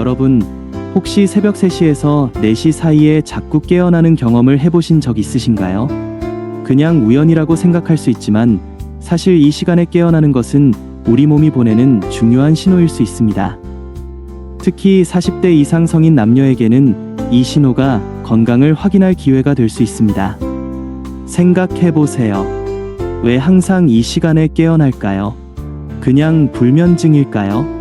여러분, 혹시 새벽 3시에서 4시 사이에 자꾸 깨어나는 경험을 해보신 적 있으신가요? 그냥 우연이라고 생각할 수 있지만 사실 이 시간에 깨어나는 것은 우리 몸이 보내는 중요한 신호일 수 있습니다. 특히 40대 이상 성인 남녀에게는 이 신호가 건강을 확인할 기회가 될 수 있습니다. 생각해 보세요. 왜 항상 이 시간에 깨어날까요? 그냥 불면증일까요?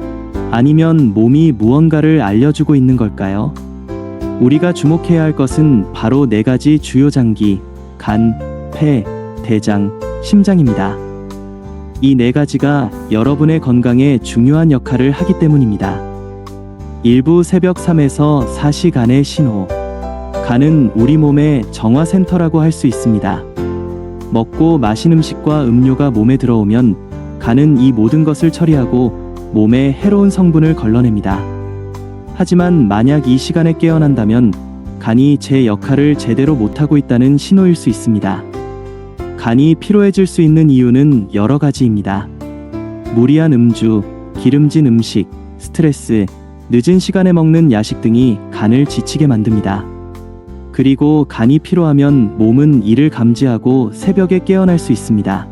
아니면 몸이 무언가를 알려주고 있는 걸까요? 우리가 주목해야 할 것은 바로 네 가지 주요 장기, 간, 폐, 대장, 심장입니다. 이 네 가지가 여러분의 건강에 중요한 역할을 하기 때문입니다. 일부 새벽 3에서 4시간의 신호. 간은 우리 몸의 정화센터라고 할 수 있습니다. 먹고 마신 음식과 음료가 몸에 들어오면 간은 이 모든 것을 처리하고 몸에 해로운 성분을 걸러냅니다. 하지만 만약 이 시간에 깨어난다면 간이 제 역할을 제대로 못하고 있다는 신호일 수 있습니다. 간이 피로해질 수 있는 이유는 여러 가지입니다. 무리한 음주, 기름진 음식, 스트레스, 늦은 시간에 먹는 야식 등이 간을 지치게 만듭니다. 그리고 간이 피로하면 몸은 이를 감지하고 새벽에 깨어날 수 있습니다.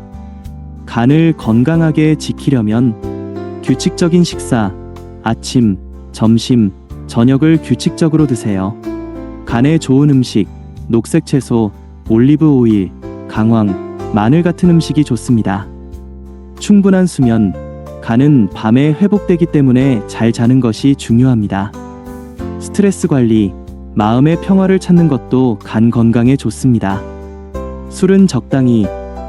간을 건강하게 지키려면 규칙적인 식사, 아침, 점심, 저녁을 규칙적으로 드세요. 간에 좋은 음식, 녹색 채소, 올리브 오일, 강황, 마늘 같은 음식이 좋습니다. 충분한 수면, 간은 밤에 회복되기 때문에 잘 자는 것이 중요합니다. 스트레스 관리, 마음의 평화를 찾는 것도 간 건강에 좋습니다. 술은 적당히,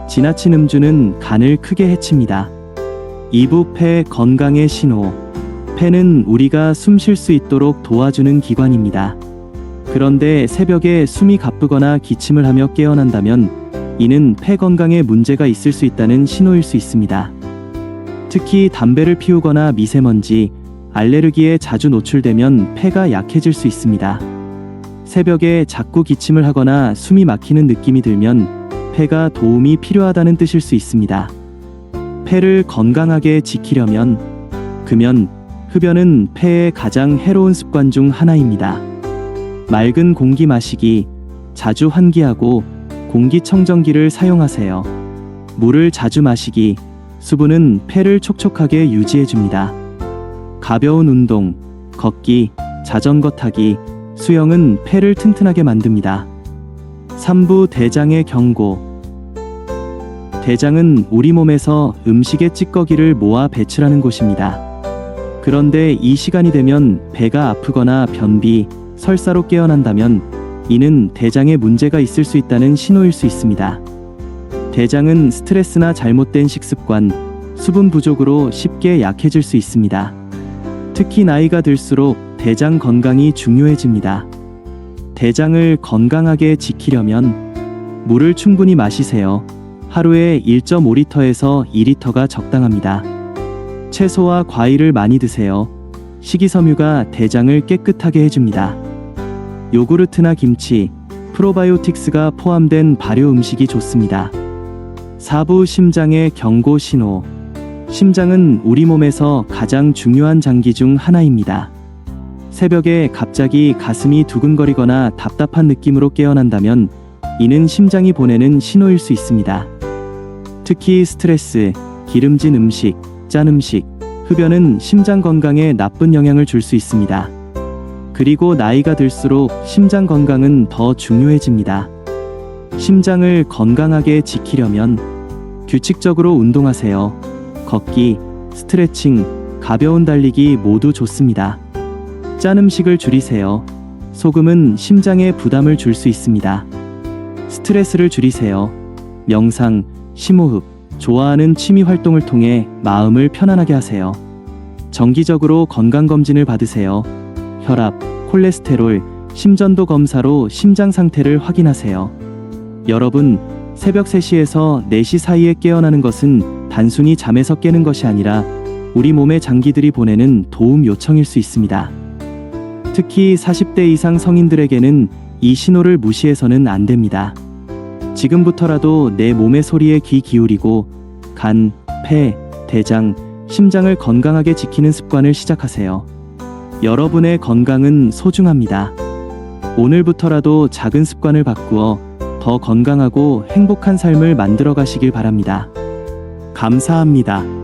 지나친 음주는 간을 크게 해칩니다. 이부 폐 건강의 신호. 폐는 우리가 숨 쉴 수 있도록 도와주는 기관입니다. 그런데 새벽에 숨이 가쁘거나 기침을 하며 깨어난다면 이는 폐 건강에 문제가 있을 수 있다는 신호일 수 있습니다. 특히 담배를 피우거나 미세먼지, 알레르기에 자주 노출되면 폐가 약해질 수 있습니다. 새벽에 자꾸 기침을 하거나 숨이 막히는 느낌이 들면 폐가 도움이 필요하다는 뜻일 수 있습니다. 폐를 건강하게 지키려면 금연, 흡연은 폐의 가장 해로운 습관 중 하나입니다. 맑은 공기 마시기, 자주 환기하고 공기청정기를 사용하세요. 물을 자주 마시기, 수분은 폐를 촉촉하게 유지해줍니다. 가벼운 운동, 걷기, 자전거 타기, 수영은 폐를 튼튼하게 만듭니다. 3부 대장의 경고. 대장은 우리 몸에서 음식의 찌꺼기를 모아 배출하는 곳입니다. 그런데 이 시간이 되면 배가 아프거나 변비, 설사로 깨어난다면 이는 대장에 문제가 있을 수 있다는 신호일 수 있습니다. 대장은 스트레스나 잘못된 식습관, 수분 부족으로 쉽게 약해질 수 있습니다. 특히 나이가 들수록 대장 건강이 중요해집니다. 대장을 건강하게 지키려면 물을 충분히 마시세요. 하루에 1.5리터에서 2리터가 적당합니다. 채소와 과일을 많이 드세요. 식이섬유가 대장을 깨끗하게 해줍니다. 요구르트나 김치, 프로바이오틱스가 포함된 발효 음식이 좋습니다. 사부 심장의 경고 신호. 심장은 우리 몸에서 가장 중요한 장기 중 하나입니다. 새벽에 갑자기 가슴이 두근거리거나 답답한 느낌으로 깨어난다면 이는 심장이 보내는 신호일 수 있습니다. 특히 스트레스, 기름진 음식, 짠 음식, 흡연은 심장 건강에 나쁜 영향을 줄 수 있습니다. 그리고 나이가 들수록 심장 건강은 더 중요해집니다. 심장을 건강하게 지키려면 규칙적으로 운동하세요. 걷기, 스트레칭, 가벼운 달리기 모두 좋습니다. 짠 음식을 줄이세요. 소금은 심장에 부담을 줄 수 있습니다. 스트레스를 줄이세요. 명상, 심호흡, 좋아하는 취미 활동을 통해 마음을 편안하게 하세요. 정기적으로 건강검진을 받으세요. 혈압, 콜레스테롤, 심전도 검사로 심장 상태를 확인하세요. 여러분, 새벽 3시에서 4시 사이에 깨어나는 것은 단순히 잠에서 깨는 것이 아니라 우리 몸의 장기들이 보내는 도움 요청일 수 있습니다. 특히 40대 이상 성인들에게는 이 신호를 무시해서는 안 됩니다. 지금부터라도 내 몸의 소리에 귀 기울이고 간, 폐, 대장, 심장을 건강하게 지키는 습관을 시작하세요. 여러분의 건강은 소중합니다. 오늘부터라도 작은 습관을 바꾸어 더 건강하고 행복한 삶을 만들어 가시길 바랍니다. 감사합니다.